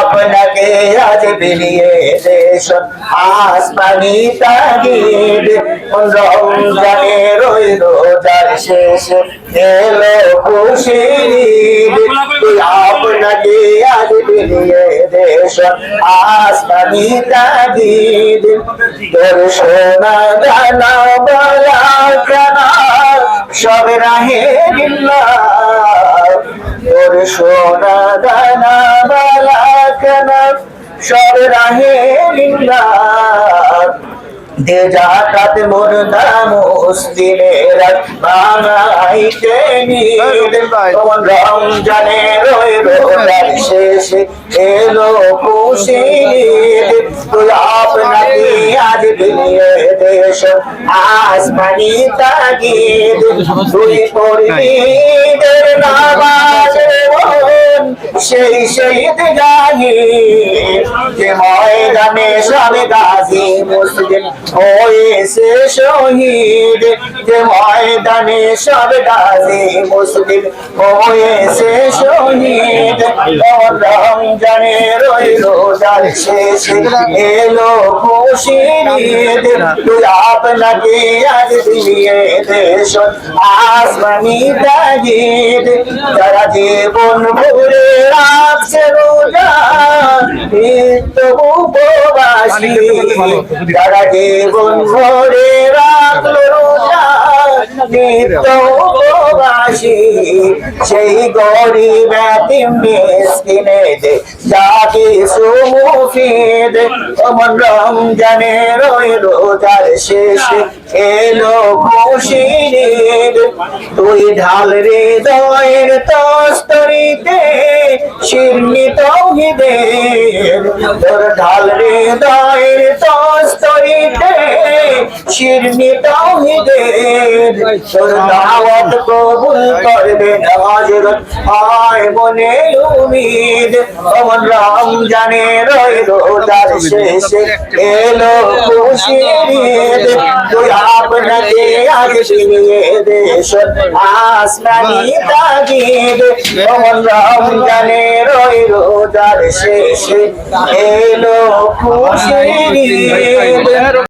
আপনাকে আজ বেরিয়ে দেশ, আসমানি তাগিদ। রমজানের ওই রোজার শেষে, এলো খুশির আপনাকে আজ বেরিয়ে দেশ, আসমানি তাগিদ। তোর সোনা বলা কানা সব রাহে কানা সব রাহে দে জাকাত মুর্দা মুসলিমের রোজার শেষে এলো খুশি। তুই আপনাকে আজ বিলিয়ে দেশ আসমানি তাগিদ। তুই নামাজ। মন সেই শহীদ গাহি যে ময়দানে সবে গাজী মুসলিম হয়েছে শহীদ, যে ময়দানে সব গাজী মুসলিম হয়েছে শহীদ। রোজার শেষে এলো খুশির তুই আপনাকে আজ দিয়ে দেশ আসমানি তাগিদ যারা জীবন ভরে রাখছে রোজা নিত্য উপবাসী যারা জীবন ভরে রাখল রোজা নিত্য উপবাসী সেই গরিব ওই রোজার এলো তুই ঢাল হৃদয়ের তস্তরিতে শিরনি তৌহিদের। তোর ঢাল হৃদয়ের তস্তরিতে শিরনি তৌহিদের তোর দাওয়াত কবুল করবে হযরত হয় মনে উমিদ। অমন রমজানের ওই রোজার শেষে। এলো খুশির ঈদ। তুই আপনাকে আজ ফিরিয়ে দেশ আসমানি তাগিদ অমন রমজানের ওই রোজার শেষে। এলো খুশির ঈদ।